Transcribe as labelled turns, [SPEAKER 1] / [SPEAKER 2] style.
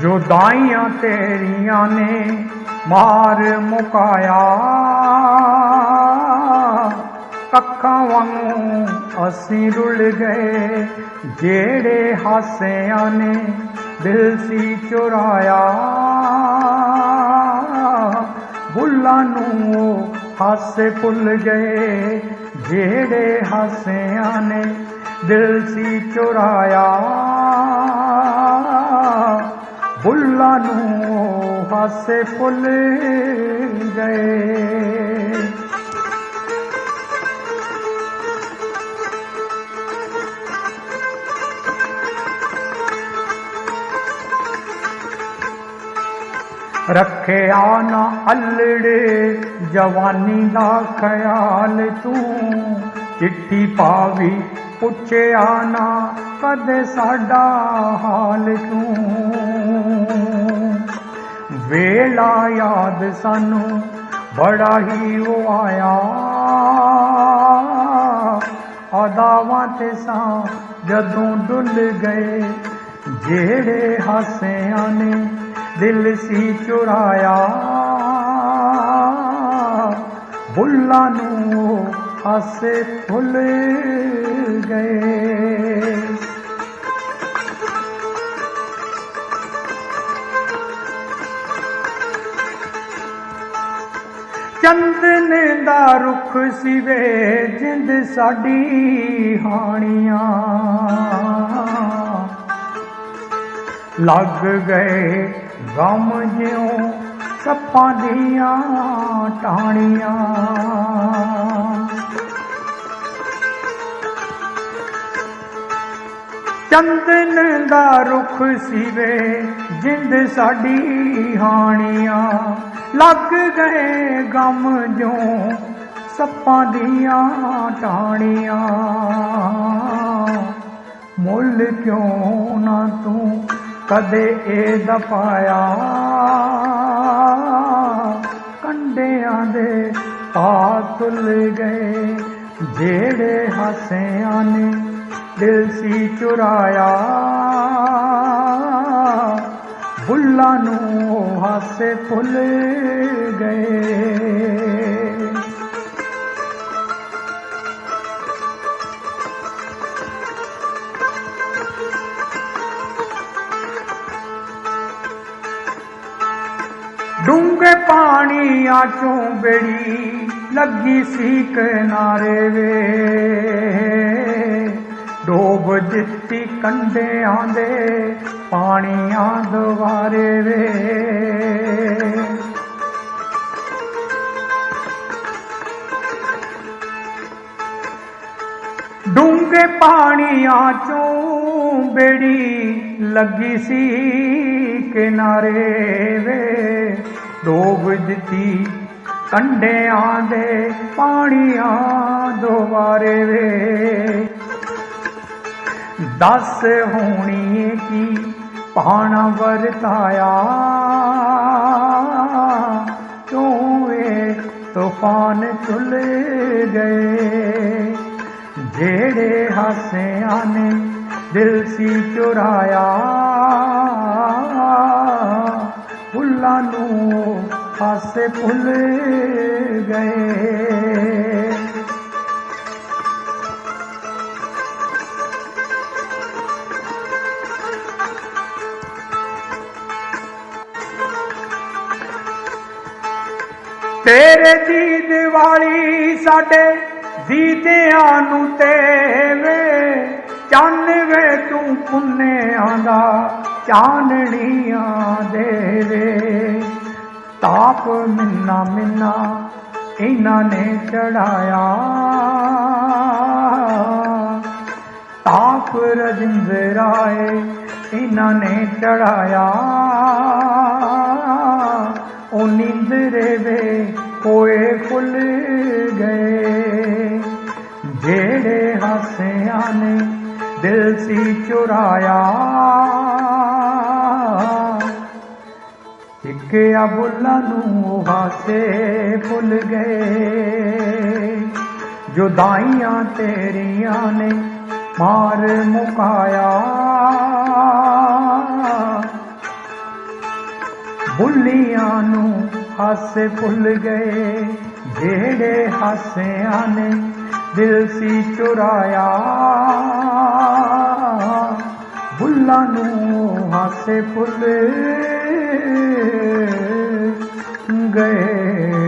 [SPEAKER 1] ਜੁਦਾਈਆਂ ਤੇਰੀਆਂ ਨੇ ਮਾਰ ਮੁਕਾਇਆ। ਕੱਖਾਂ ਵਾਂਗੂ ਅਸੀਂ ਰੁਲ ਗਏ, ਜਿਹੜੇ ਹਾਸਿਆਂ ਨੇ ਦਿਲ ਸੀ ਚੁਰਾਇਆ। ਬੁੱਲਾਂ ਨੂੰ ਉਹ ਹਾਸੇ ਭੁੱਲ ਗਏ, ਜਿਹੜੇ ਹਾਸਿਆਂ ਨੇ ਦਿਲ ਸੀ ਚੁਰਾਇਆ। ਫੁੱਲਾਂ ਨੂੰ ਉਹ ਹਾਸੇ ਭੁੱਲ ਗਏ। ਰੱਖਿਆ ਨਾ ਅਲੜੇ ਜਵਾਨੀ ਦਾ ਖਿਆਲ ਤੂੰ, ਚਿੱਠੀ ਪਾਵੀ ਪੁੱਛਿਆ ਨਾ ਕਦੇ ਸਾਡਾ ਹਾਲ ਤੂੰ। ਵੇਲਾ ਯਾਦ ਸਾਨੂੰ ਬੜਾ ਹੀ ਉਹ ਆਇਆ। ਅਦਾਵਾਂ ਤੇ ਸਾਂ ਜਦੋਂ ਡੁੱਲ ਗਏ, ਜਿਹੜੇ ਹਾਸਿਆਂ ਨੇ ਦਿਲ ਸੀ ਚੁਰਾਇਆ। ਬੁੱਲਾਂ ਨੂੰ ਉਹ ਹਾਸੇ ਭੁੱਲ ਗਏ। ਚੰਦਨ ਦਾ ਰੁੱਖ ਸਿਵੇ ਜਿੰਦ ਸਾਡੀ ਹਾਣੀਆਂ। ਲੱਗ ਗਏ ਗਮ ਜਿਉ ਸੱਪਾਂ ਦੀਆਂ ਟਾਣੀਆਂ ਚੰਦਨ ਦਾ ਰੁੱਖ ਸਿਵੇ, ਜਿੰਦ ਸਾਡੀ ਹਾਣੀਆਂ। ਲੱਗ ਗਏ ਗਮ ਜੋ ਸੱਪਾਂ ਦੀਆਂ ਟਾਣੀਆਂ ਮੁੱਲ ਕਿਉਂ ਨਾ ਤੂੰ ਕਦੇ ਇਹ ਦਪਾਇਆ ਕੰਡਿਆਂ ਦੇ ਪਾ ਤੁਲ ਗਏ, ਜਿਹੜੇ ਹਾਸਿਆਂ ਨੇ ਦਿਲ ਸੀ ਚੁਰਾਇਆ। ਬੁੱਲਾਂ ਨੂੰ ਉਹ ਹਾਸੇ ਭੁੱਲ ਗਏ। ਡੂੰਘੇ ਪਾਣੀਆਂ ਚੋਂ ਬੇੜੀ ਲੱਗੀ ਸੀ ਕਿਨਾਰੇ ਵੇ। ਡੋਬ ਦਿੱਤੀ ਕੰਢਿਆਂ ਦੇ ਪਾਣੀਆਂ ਦੁਆਰੇ ਵੇ। ਡੂੰਘੇ ਪਾਣੀਆਂ ਚੋਂ ਬੇੜੀ ਲੱਗੀ ਸੀ ਕਿਨਾਰੇ ਵੇ। ਡੋਬ ਦਿੱਤੀ ਕੰਢਿਆਂ ਦੇ ਪਾਣੀਆਂ ਦੁਆਰੇ ਵੇ। ਦੱਸ ਹੋਣੀ ਕੀ ਪਾਣਾ ਵਰਤਾਇਆ? ਤੂੰ ਏ ਤੂਫਾਨ ਚੁੱਲ ਗਏ? ਜਿਹੜੇ ਹਾਸਿਆਂ ਨੇ ਦਿਲ ਸੀ ਚੁਰਾਇਆ, ਫੁੱਲਾਂ ਨੂੰ ਹਾਸੇ ਭੁੱਲ ਤੇਰੇ ਦੀ ਦੀਵਾਲੀ ਸਾਡੇ ਦੀਦਿਆਂ ਨੂੰ ਤੇਵੇ ਚੰਨ ਵੇ ਤੂੰ ਪੁੰਨਿਆਂ ਦਾ ਚਾਨਣੀਆਂ ਦੇਵੇ ਤਾਪ ਮਿੰਨਾ ਮਿੰਨਾ ਇਹਨਾਂ ਨੇ ਚੜਾਇਆ। ਤਾਪ ਰਜਿੰਦਰਾਏ ਇਹਨਾਂ ਨੇ ਚੜਾਇਆ। ਉਹ ਨੀਂਦਰੇ ਵੇ ਕੋਏ ਫੁੱਲ ਗਏ, ਜਿਹੜੇ ਹਾਸਿਆਂ ਨੇ ਦਿਲ ਸੀ ਚੁਰਾਇਆ। ਟਿਕਿਆ ਬੁੱਲਾਂ ਨੂੰ ਹਾਸੇ ਭੁੱਲ ਗਏ ਜੁਦਾਈਆਂ ਤੇਰੀਆਂ ਨੇ ਮਾਰ ਮੁਕਾਇਆ। ਬੁੱਲੀਆਂ ਨੂੰ ਹਾਸੇ ਭੁੱਲ ਗਏ। ਜਿਹੜੇ ਹਾਸਿਆਂ ਨੇ ਦਿਲ ਸੀ ਚੁਰਾਇਆ। ਭੁੱਲਾਂ ਨੂੰ ਹਾਸੇ ਭੁੱਲ ਗਏ।